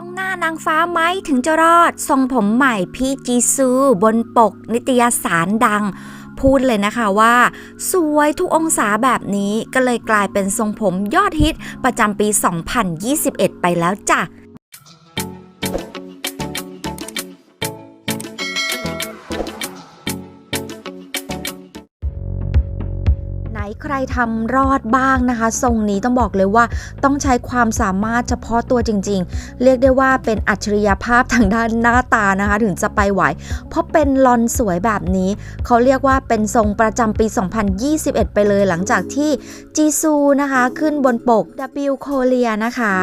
ต้องหน้านางฟ้าไหมถึงจะรอด ทรงผมใหม่พี่จีซูบนปก นิตยสารดัง พูดเลยนะคะว่า สวยทุกองศาแบบนี้ก็เลยกลายเป็นทรงผมยอดฮิตประจำปี 2021 ไปแล้วจ้ะ ใครทำรอดบ้างนะคะทรงนี้ต้องบอกเลยว่าต้องใช้ความสามารถเฉพาะตัวจริง ๆ เรียกได้ว่าเป็นอัจฉริยภาพทางด้านหน้าตานะคะ ถึงจะไปไหว เพราะเป็นลอนสวยแบบนี้เขาเรียกว่าเป็นทรงประจำปี 2021 ไปเลยหลังจากที่จีซูนะคะ ขึ้นบนปก W Korea นะคะ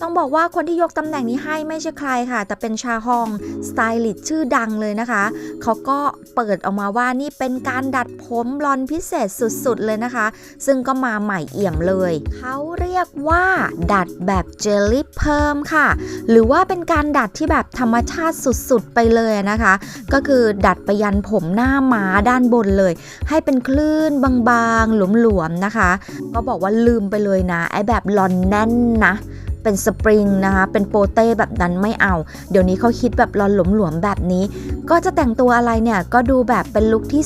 ต้องบอกว่าคนที่ยกตำแหน่งนี้ให้ไม่ใช่ใครค่ะ แต่เป็นชาฮองสไตลิสต์ชื่อดังเลยนะคะ เขาก็เปิดออกมาว่านี่เป็นการดัดผมบลอนพิเศษสุดๆเลยนะคะ ซึ่งก็มาใหม่เอี่ยมเลย เขาเรียกว่า ดัดแบบเจลลี่เพิ่มค่ะ หรือว่าเป็นการดัดที่แบบธรรมชาติสุดๆไปเลยนะคะ ก็คือดัดไปยันผมหน้าม้าด้านบนเลย ให้เป็นคลื่นบางๆหลวมๆนะคะ ก็บอกว่าลืมไปเลยนะไอ้แบบลอนแน่นนะ เป็นสปริงนะคะเป็นโปเต้แบบนั้นไม่เอา เดี๋ยวนี้เขาคิดแบบลอนหลวมๆแบบนี้ ก็จะแต่งตัวอะไรเนี่ยก็ดูแบบเป็นลุคที่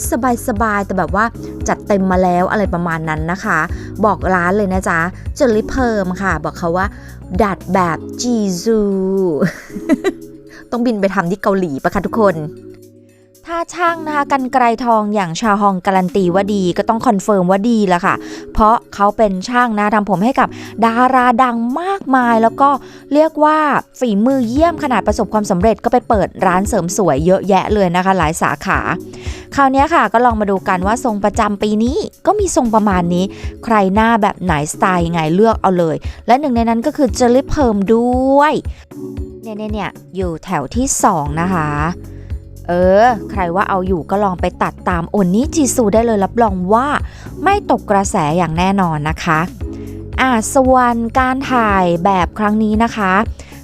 สบายๆแต่แบบว่าจัดเต็มมาแล้วอะไรประมาณนั้นนะคะ บอกร้านเลยนะจ๊ะเจลลี่เพิ่มค่ะ บอกเขาว่า ดัดแบบจีซู ต้องบินไปทำที่เกาหลีปะคะทุกคน ถ้าช่างนะคะกันไกรทองอย่างชาฮองการันตีว่าดีก็ต้องคอนเฟิร์มว่าดีละค่ะ เพราะเขาเป็นช่างนะทำผมให้กับดาราดังมากมาย แล้วก็เรียกว่าฝีมือเยี่ยมขนาดประสบความสำเร็จก็ไปเปิดร้านเสริมสวยเยอะแยะเลยนะคะ หลายสาขา คราวนี้ค่ะก็ลองมาดูกันว่าทรงประจำปีนี้ก็มีทรงประมาณนี้ ใครหน้าแบบไหนสไตล์ยังไงเลือกเอาเลย และหนึ่งในนั้นก็คือเจลลี่เพิ่มด้วยเนี่ยเนี่ยเนี่ยอยู่แถวที่ 2 นะคะ เออ ใครว่าเอาอยู่ก็ลองไปตัดตามโอนนี่จีซูได้เลยรับรองว่าไม่ตกกระแสอย่างแน่นอนนะคะอ่าส่วนการถ่ายแบบครั้งนี้นะคะ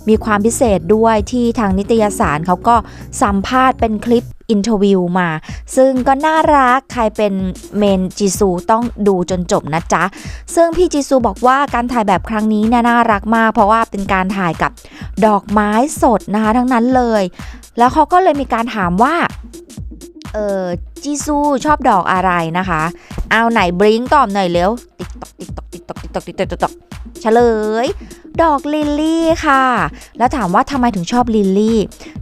มีความพิเศษด้วยที่ทางนิตยสารเขาก็สัมภาษณ์เป็นคลิปอินเทอร์วิวมา ซึ่งก็น่ารักใครเป็นเมนจีซูต้องดูจนจบนะจ๊ะ ซึ่งพี่จีซูบอกว่าการถ่ายแบบครั้งนี้เนี่ยน่ารักมาก เพราะว่าเป็นการถ่ายกับดอกไม้สดนะคะทั้งนั้นเลย แล้วเขาก็เลยมีการถามว่า เออจีซูชอบดอกอะไรนะคะ เอาไหนบริงตอบหน่อยเร็ว ติ๊กตอกติ๊กตอกติ๊กตอกติ๊กตอกติ๊กตอกติ๊กตอกเฉลย ดอกลิลลี่ค่ะ แล้วถามว่าทำไมถึงชอบลิลลี่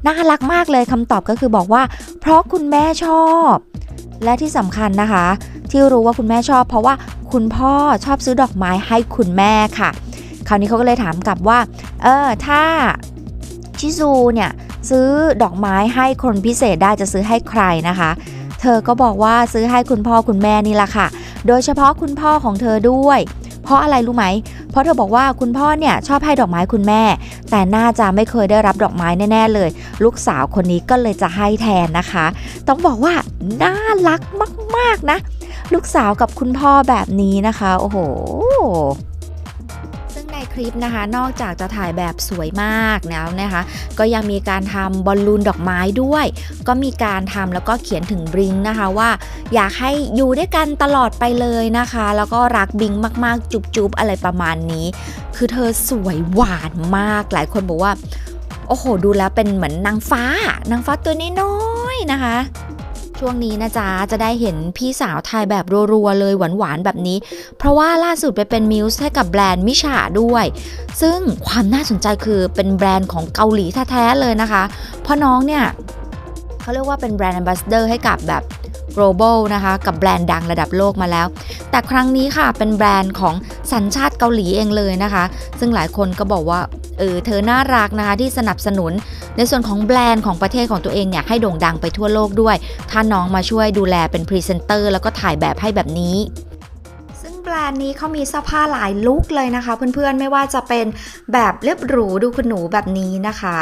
น่ารักมากเลยคำตอบก็คือบอกว่า เพราะคุณแม่ชอบ และที่สำคัญนะคะ ที่รู้ว่าคุณแม่ชอบ เพราะว่าคุณพ่อชอบซื้อดอกไม้ให้คุณแม่ค่ะ คราวนี้เขาก็เลยถามกลับว่า เออถ้าชิซูเนี่ย ซื้อดอกไม้ให้คนพิเศษได้จะซื้อให้ใครนะคะ เธอก็บอกว่าซื้อให้คุณพ่อคุณแม่นี่แหละค่ะ โดยเฉพาะคุณพ่อของเธอด้วย เพราะอะไรรู้ไหม เพราะเธอบอกว่าคุณพ่อเนี่ยชอบให้ดอกไม้คุณแม่ แต่น่าจะไม่เคยได้รับดอกไม้แน่ ๆ เลย ลูกสาวคนนี้ก็เลยจะให้แทนนะคะ ต้องบอกว่าน่ารักมาก ๆนะ ลูกสาวกับคุณพ่อแบบนี้นะคะ โอ้โห ซึ่งในคลิปนะคะนอกจากจะถ่ายแบบสวยมากแล้วนะคะก็ยังมีการทำบอลลูนดอกไม้ด้วย ก็มีการทำแล้วก็เขียนถึงบริงนะคะว่า อยากให้อยู่ด้วยกันตลอดไปเลยนะคะ แล้วก็รักบิงมากๆ จุบๆอะไรประมาณนี้ คือเธอสวยหวานมากหลายคนบอกว่าโอ้โห ดูแล้วเป็นเหมือนนางฟ้านางฟ้าตัวน้อยๆนะคะ ช่วงนี้นะจ๊ะจะได้เห็นพี่สาวถ่ายแบบรัวๆเลยหวานๆแบบนี้ เพราะว่าล่าสุดไปเป็นมิวส์ให้กับแบรนด์มิชาด้วย ซึ่งความน่าสนใจคือเป็นแบรนด์ของเกาหลีแท้ๆเลยนะคะ เพราะน้องเนี่ยเขาเรียกว่าเป็นแบรนด์แอมบาสเดอร์ให้กับแบบ global นะคะกับแบรนด์ดังระดับโลกมาแล้ว แต่ครั้งนี้ค่ะเป็นแบรนด์ของสัญชาติเกาหลีเองเลยนะคะ ซึ่งหลายคนก็บอกว่าเออเธอน่ารักนะคะที่สนับสนุน ในส่วนของแบรนด์ของประเทศของตัวเองเนี่ยให้โด่งดังไปทั่วโลกด้วย ถ้าน้องมาช่วยดูแลเป็นพรีเซนเตอร์แล้วก็ถ่ายแบบให้แบบนี้ซึ่งแบรนด์นี้เขามีเสื้อผ้าหลายลุคเลยนะคะ เพื่อนๆไม่ว่าจะเป็นแบบเรียบหรูดูคุณหนูแบบนี้นะคะ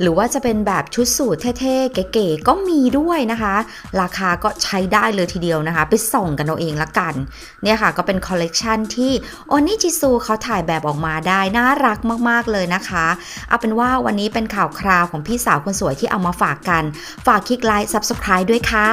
หรือว่าจะเป็นแบบชุดสูทเท่ๆ เก๋ๆก็มีด้วยนะคะ ราคาก็ใช้ได้เลยทีเดียวนะคะ ไปส่องกันเอาเองละกัน เนี่ยค่ะก็เป็นคอลเลกชันที่โอนิจิซูเขาถ่ายแบบออกมาได้น่ารักมากๆเลยนะคะ เอาเป็นว่าวันนี้เป็นข่าวคราวของพี่สาวคนสวยที่เอามาฝากกัน ฝากคลิกไลค์ Subscribe ด้วยค่ะ